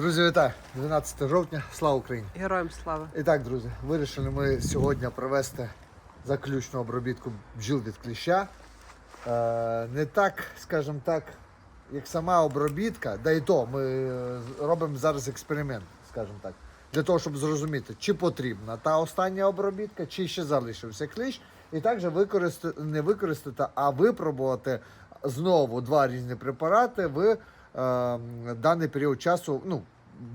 Друзі, вітаю! 12 жовтня, слава Україні! Героям слава. І так, друзі, вирішили ми сьогодні провести заключну обробітку бджіл від кліща. Е, не так, скажімо так, як сама обробітка, да і то ми е, робимо зараз експеримент, скажімо так, для того, щоб зрозуміти, чи потрібна та остання обробітка, чи ще залишився кліщ, і також використати, не використати, а випробувати знову два різні препарати в даний період часу. Ну,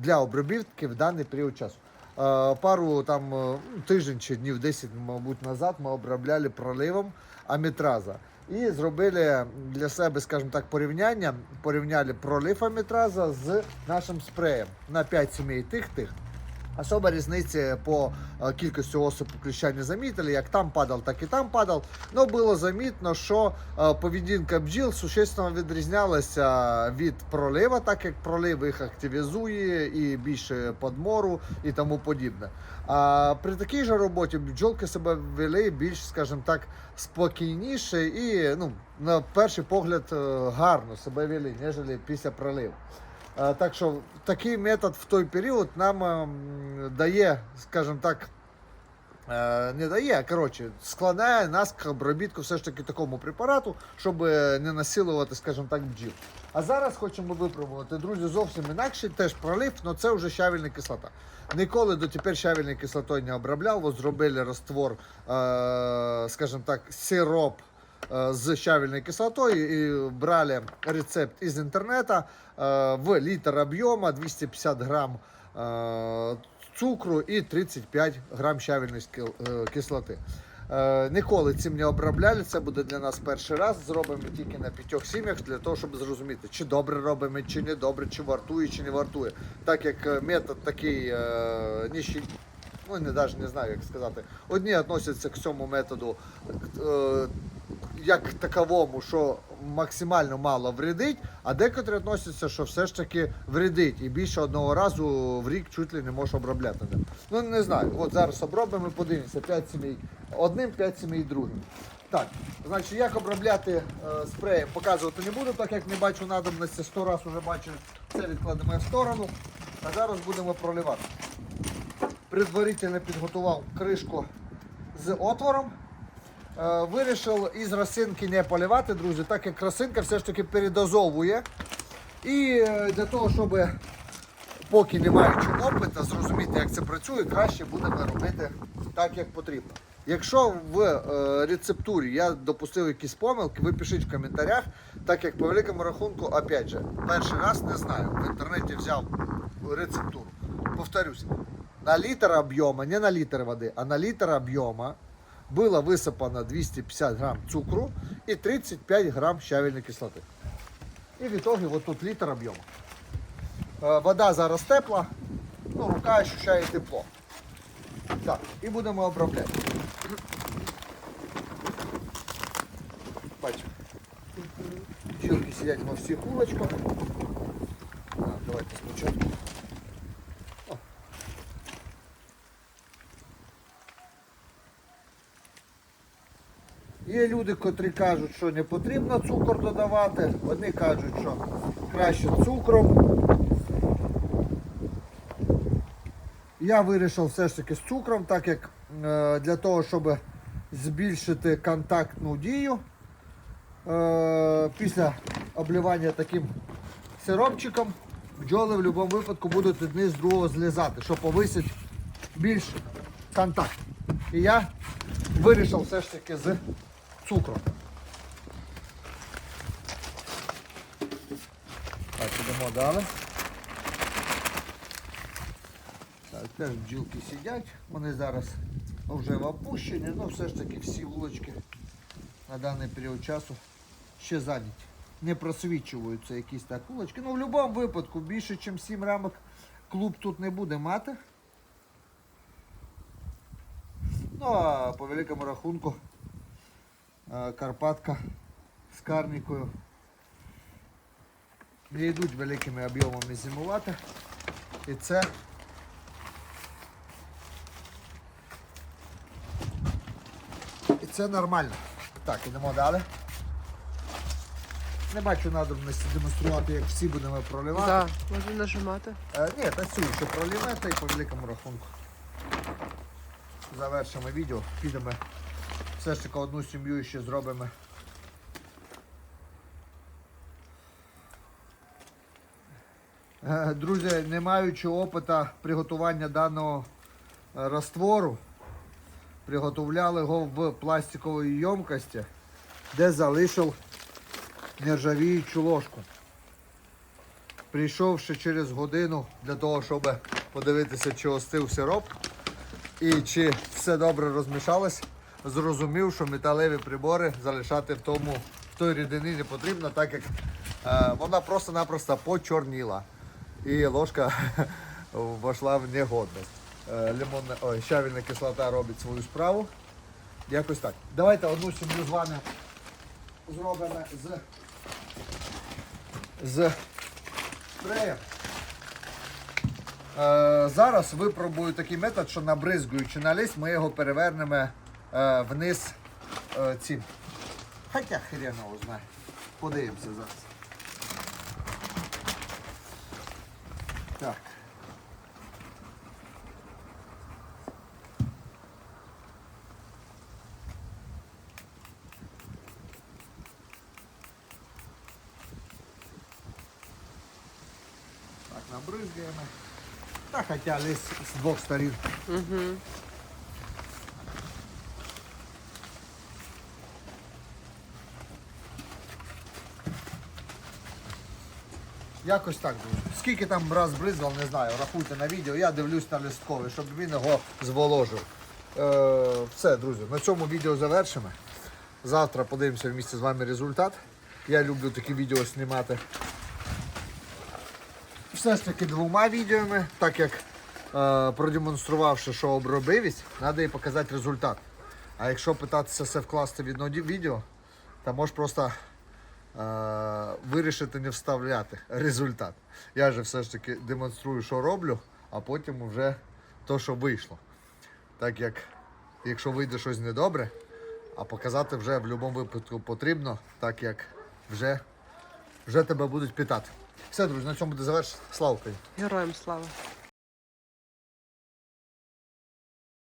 для обробітки в даний період часу. Е, Пару там е, тиждень чи днів 10, мабуть, назад ми обробляли проливом амітраза. І зробили для себе, скажімо так, порівняння. Порівняли пролив амітраза з нашим спреєм на 5 сімей тих-тих. Особа різниці по е, кількості осипу кліща не замітили, як там падав, так і там падав. Но було замітно, що е, поведінка бджіл существенно відрізнялася від пролива, так як пролив їх активізує і більше подмору і тому подібне. А при такій же роботі бджолки себе вели більш, скажімо так, спокійніше і ну, на перший погляд е, гарно себе вели, ніж після проливу. Так що такий метод в той період нам ем, дає, скажімо так, е, не дає, коротше, складає нас к обробітку все ж таки такому препарату, щоб е, не насилувати, скажімо так, бджіл. А зараз хочемо випробувати, друзі, зовсім інакше, теж пролив, але це вже щавільна кислота. Ніколи дотепер щавільною кислотою не обробляв, зробили раствор, е, скажімо так, сироп е, з щавельной кислотою і брали рецепт із інтернету е, в літр об'єму 250 грам е, цукру і 35 грам щавельної е, кислоти. Ніколи цим не обробляли. Це буде для нас перший раз. Зробимо тільки на п'ятьох сім'ях для того, щоб зрозуміти, чи добре робимо, чи не добре, чи вартує, чи не вартує. Так як метод такий е, ніщий, ну не навіть не знаю, як сказати. Одні відносяться к цьому методу е, як таковому, що максимально мало вредить, а декотрі відносяться, що все ж таки вредить. І більше одного разу в рік чуть ли не можеш обробляти. Ну не знаю. От зараз обробимо і подивимося. 5 сімей одним, 5 сімей другим. Так, значить, як обробляти е, спреєм, показувати не буду, так як не бачу надобності, 100 разів вже бачу, це відкладемо в сторону. А зараз будемо проливати. Предварительно підготував кришку з отвором. Е, Вирішив із росинки не поливати, друзі, так як росинка все ж таки передозовує. І е, для того, щоб поки не маючи опиту, зрозуміти, як це працює, краще будемо робити так, як потрібно. Якщо в е, рецептурі я допустив якісь помилки, ви пишіть в коментарях, так як по великому рахунку, опять же, перший раз не знаю. В інтернеті взяв рецептуру. Повторюсь, на літр об'єму, не на літр води, а на літр об'єму было высыпано 250 грамм цукру и 35 грамм щавельной кислоты. И в итоге вот тут литр объема. Е, Вода зараз тепла, ну, рука ощущає тепло. Так, і будемо обробляти. Бачимо. Бджілки сидять во всіх кулочках. Так, давайте спочатку. Є люди, котрі кажуть, що не потрібно цукор додавати, одні кажуть, що краще цукром. Я вирішив все ж таки з цукром, так як е, для того, щоб збільшити контактну дію е, після обливання таким сиропчиком, бджоли в будь-якому випадку будуть одні з другого злізати, щоб повисити більш контакт. І я вирішив все ж таки з цукром. Так, ідемо далі. Так, теж бджілки сидять, вони зараз вже в опущенні, але все ж таки всі вулочки на даний період часу ще зайняті. Не просвічуються якісь так вулочки. Ну, в будь-якому випадку більше, ніж 7 рамок клуб тут не буде мати. Ну, а по великому рахунку Карпатка з карнікою не йдуть великими об'ємами зимувати. І це І це нормально. Так, ідемо далі. Не бачу надобності демонструвати, як всі будемо проливати. Да, можна нажимати. Е, ні, та цю ще пролівете і по великому рахунку. Завершимо відео, підемо. Все ж таки одну сім'ю ще зробимо. Е, Друзі, не маючи опита приготування даного е, раствору, приготовляли його в пластиковій ємкості, де залишив нержавіючу ложку прийшовши через годину для того, щоб подивитися, чи остив сироп і чи все добре розмішалось, зрозумів, що металеві прибори залишати в тому в той рідині не потрібно, так як е, вона просто-напросто почорніла. І ложка війшла в негодність. Е, лимонна, ой, щавільна кислота робить свою справу. Якось так. Давайте одну сім'ю з вами зробимо з, з спреєм. Е, зараз випробую такий метод, що набризгуючи на ліс, ми його перевернемо вниз е, цим. Хоча хрен його знає. Подивимося зараз. Так. Так, набризгаємо. Та хоча ліс з двох сторін. Угу. Якось так, друзі. Скільки там раз бризгав, не знаю, рахуйте на відео, я дивлюсь на листковий, щоб він його зволожив. Е, все, друзі, на цьому відео завершимо. Завтра подивимося вместе з вами результат. Я люблю такі відео знімати. Все ж таки двома відеоми, так як е, продемонструвавши, що обробивість, треба і показати результат. А якщо питатися все вкласти в одне відео, то можеш просто вирішити не вставляти результат. Я же все ж таки демонструю, що роблю, а потім вже то, що вийшло. Так як, якщо вийде щось недобре, а показати вже в будь-якому випадку потрібно, так як вже, вже тебе будуть питати. Все, друзі, на цьому буде завершено. Слава Україні! Героям слава.